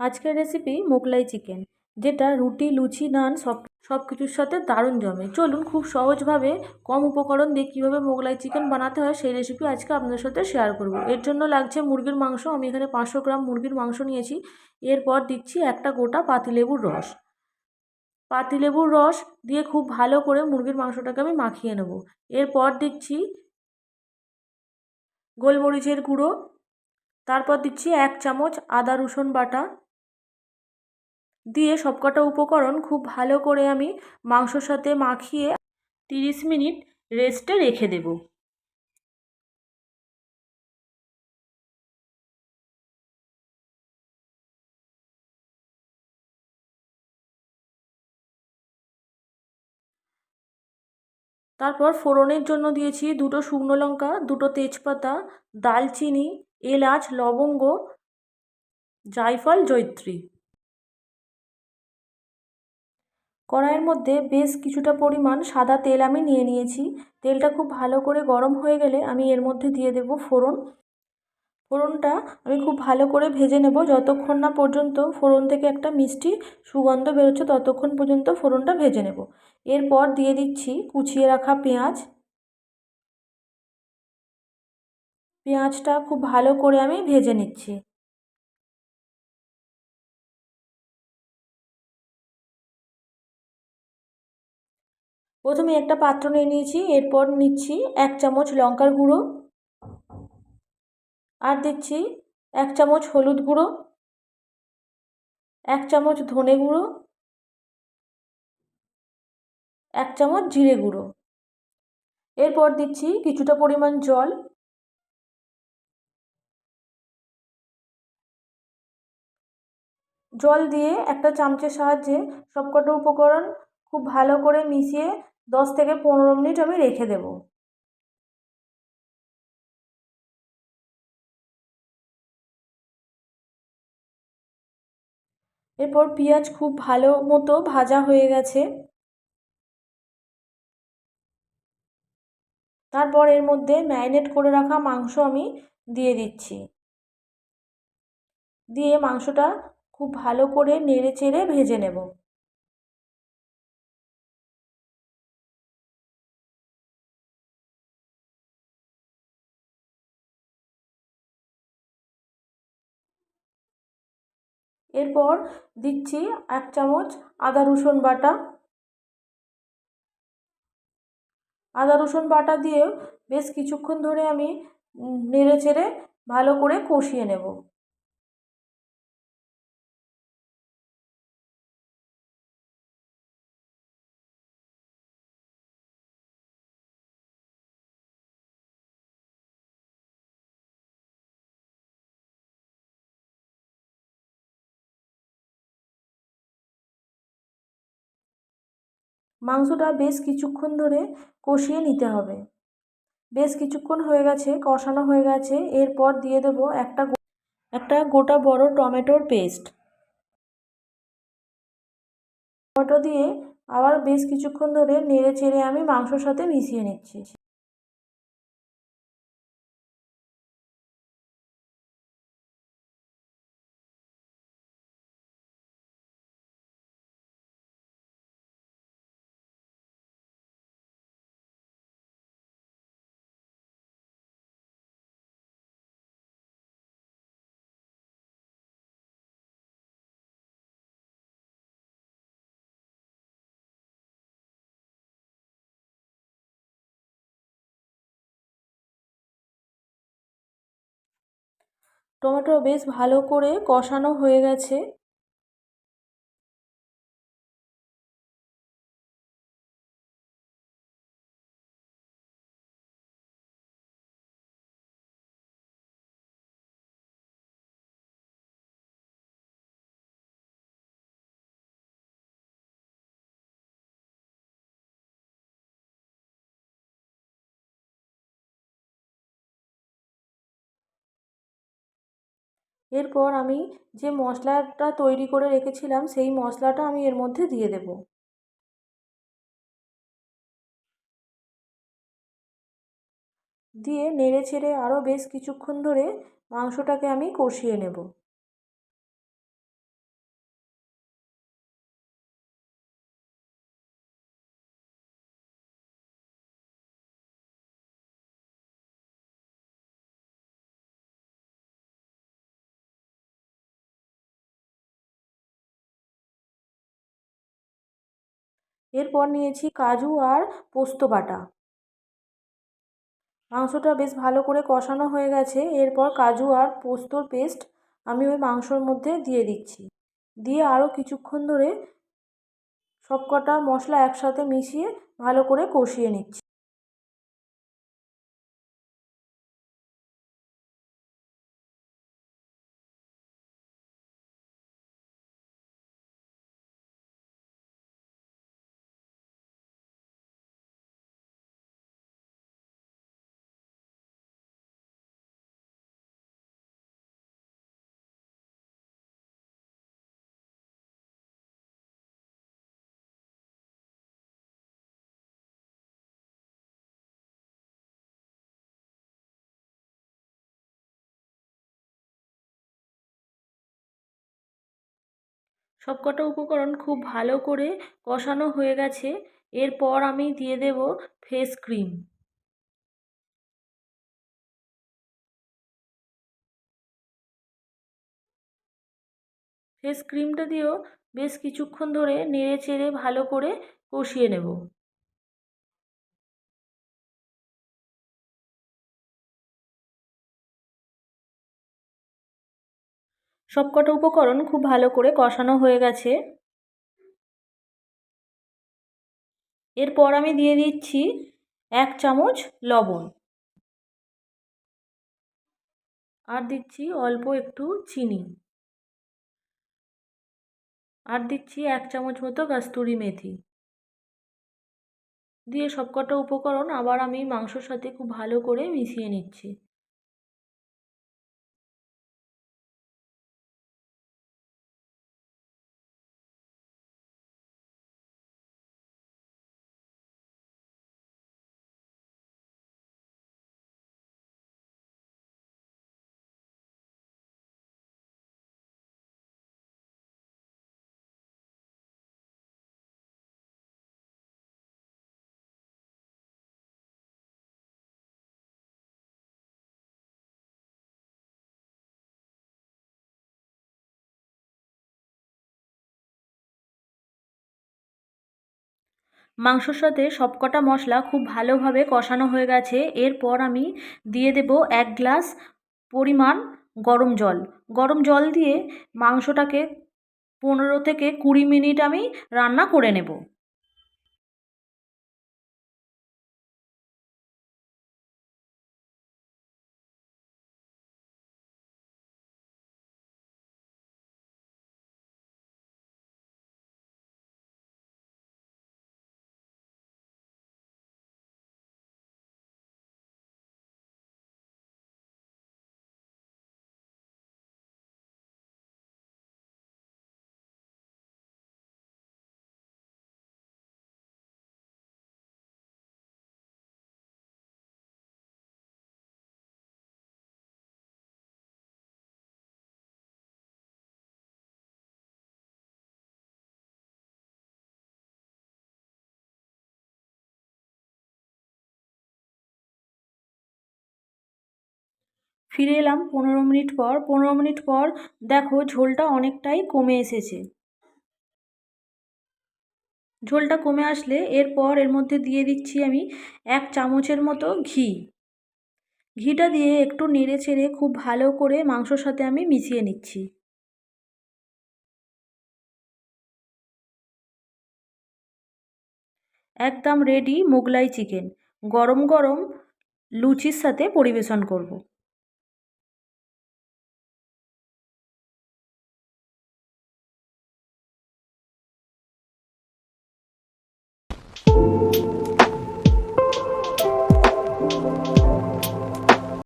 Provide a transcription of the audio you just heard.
আজকের recipe Mughlai chicken যেটা রুটি, লুচি, নান সব সব কিছুর সাথে দারুণ জমে। চলুন খুব সহজভাবে কম উপকরণ দিয়ে কীভাবে মোগলাই চিকেন বানাতে হয় সেই রেসিপি আজকে আপনাদের সাথে শেয়ার করব। এর জন্য লাগছে মুরগির মাংস, আমি এখানে পাঁচশো গ্রাম মুরগির মাংস নিয়েছি। এরপর দিচ্ছি একটা গোটা পাতিলেবুর রস। পাতিলেবুর রস দিয়ে খুব ভালো করে মুরগির মাংসটাকে আমি মাখিয়ে নেব। এরপর দিচ্ছি গোলমরিচের গুঁড়ো। তারপর দিচ্ছি এক চামচ আদা রসুন বাটা। দিয়ে সবকটা উপকরণ খুব ভালো করে আমি মাংসর সাথে মাখিয়ে তিরিশ মিনিট রেস্টে রেখে দেব। তারপর ফোড়নের জন্য দিয়েছি দুটো শুকনো লঙ্কা, দুটো তেজপাতা, দালচিনি, এলাচ, লবঙ্গ, জায়ফল জৈত্রী কড়াইয়ের মধ্যে বেশ কিছুটা পরিমাণ সাদা তেল আমি নিয়ে নিয়েছি। তেলটা খুব ভালো করে গরম হয়ে গেলে আমি এর মধ্যে দিয়ে দেব ফোড়ন। ফোড়নটা আমি খুব ভালো করে ভেজে নেব। যতক্ষণ না পর্যন্ত ফোড়ন থেকে একটা মিষ্টি সুগন্ধ বেরোচ্ছে, ততক্ষণ পর্যন্ত ফোড়নটা ভেজে নেব। এরপর দিয়ে দিচ্ছি কুচিয়ে রাখা পেঁয়াজ। পেঁয়াজটা খুব ভালো করে আমি ভেজে নিচ্ছি। প্রথমে একটা পাত্র নিয়ে নিয়েছি, এরপর নিচ্ছি এক চামচ লঙ্কার গুঁড়ো। আর দিচ্ছি এক চামচ হলুদ গুঁড়ো। এক চামচ ধনে গুঁড়ো। এক চামচ জিরে গুঁড়ো। এরপর দিচ্ছি কিছুটা পরিমাণ জল। জল দিয়ে একটা চামচের সাহায্যে সবকটা উপকরণ খুব ভালো করে মিশিয়ে দশ থেকে পনেরো মিনিট আমি রেখে দেবো। এরপর পেঁয়াজ খুব ভালো মতো ভাজা হয়ে গেছে। তারপর এর মধ্যে ম্যারিনেট করে রাখা মাংস আমি দিয়ে দিচ্ছি। দিয়ে মাংসটা খুব ভালো করে নেড়ে চেড়ে ভেজে নেব। এরপর দিচ্ছি এক চামচ আদা রসুন বাটা। আদা রসুন বাটা দিয়ে বেশ কিছুক্ষণ ধরে আমি নেড়ে চেড়ে ভালো করে কষিয়ে নেব। মাংসটা বেশ কিছুক্ষণ ধরে কষিয়ে নিতে হবে। বেশ কিছুক্ষণ হয়ে গেছে, কষানো হয়ে গেছে। এরপর দিয়ে দেব একটা একটা গোটা বড় টমেটোর পেস্ট। টমেটো দিয়ে আবার বেশ কিছুক্ষণ ধরে নেড়ে চেড়ে আমি মাংসর সাথে মিশিয়ে নিচ্ছি। টমেটো বেশ ভালো করে কষানো হয়ে গেছে। এরপর আমি যে মশলাটা তৈরি করে রেখেছিলাম, সেই মশলাটা আমি এর মধ্যে দিয়ে দেব। দিয়ে নেড়ে ছেড়ে আরও বেশ কিছুক্ষণ ধরে মাংসটাকে আমি কষিয়ে নেব। এরপর নিয়েছি কাজু আর পোস্ত বাটা। মাংসটা বেশ ভালো করে কষানো হয়ে গেছে। এরপর কাজু আর পোস্তর পেস্ট আমি ওই মাংসর মধ্যে দিয়ে দিচ্ছি। দিয়ে আরও কিছুক্ষণ ধরে সবকটা মশলা একসাথে মিশিয়ে ভালো করে কষিয়ে নিচ্ছি। সব কটা উপকরণ খুব ভালো করে কষানো হয়ে গেছে। এরপর আমি দিয়ে দেব ফেস ক্রিম। ফেস ক্রিমটা দিয়েও বেশ কিছুক্ষণ ধরে নেড়ে চেড়ে ভালো করে কষিয়ে নেব। সবকটা উপকরণ খুব ভালো করে কষানো হয়ে গেছে। এরপর আমি দিয়ে দিচ্ছি এক চামচ লবণ। আর দিচ্ছি অল্প একটু চিনি। আর দিচ্ছি এক চামচ মতো কাস্তুরি মেথি। দিয়ে সবকটা উপকরণ আবার আমি মাংসর সাথে খুব ভালো করে মিশিয়ে নিচ্ছি। মাংসর সাথে সবকটা মশলা খুব ভালোভাবে কষানো হয়ে গেছে। এরপর আমি দিয়ে দেব এক গ্লাস পরিমাণ গরম জল। গরম জল দিয়ে মাংসটাকে পনেরো থেকে কুড়ি মিনিট আমি রান্না করে নেব। ফিরে এলাম পনেরো মিনিট পর। পনেরো মিনিট পর দেখো ঝোলটা অনেকটাই কমে এসেছে। ঝোলটা কমে আসলে এরপর এর মধ্যে দিয়ে দিচ্ছি আমি এক চামচের মতো ঘি। ঘিটা দিয়ে একটু নেড়ে চেড়ে খুব ভালো করে মাংসর সাথে আমি মিশিয়ে নিচ্ছি। একদম রেডি মোগলাই চিকেন গরম গরম লুচির সাথে পরিবেশন করব।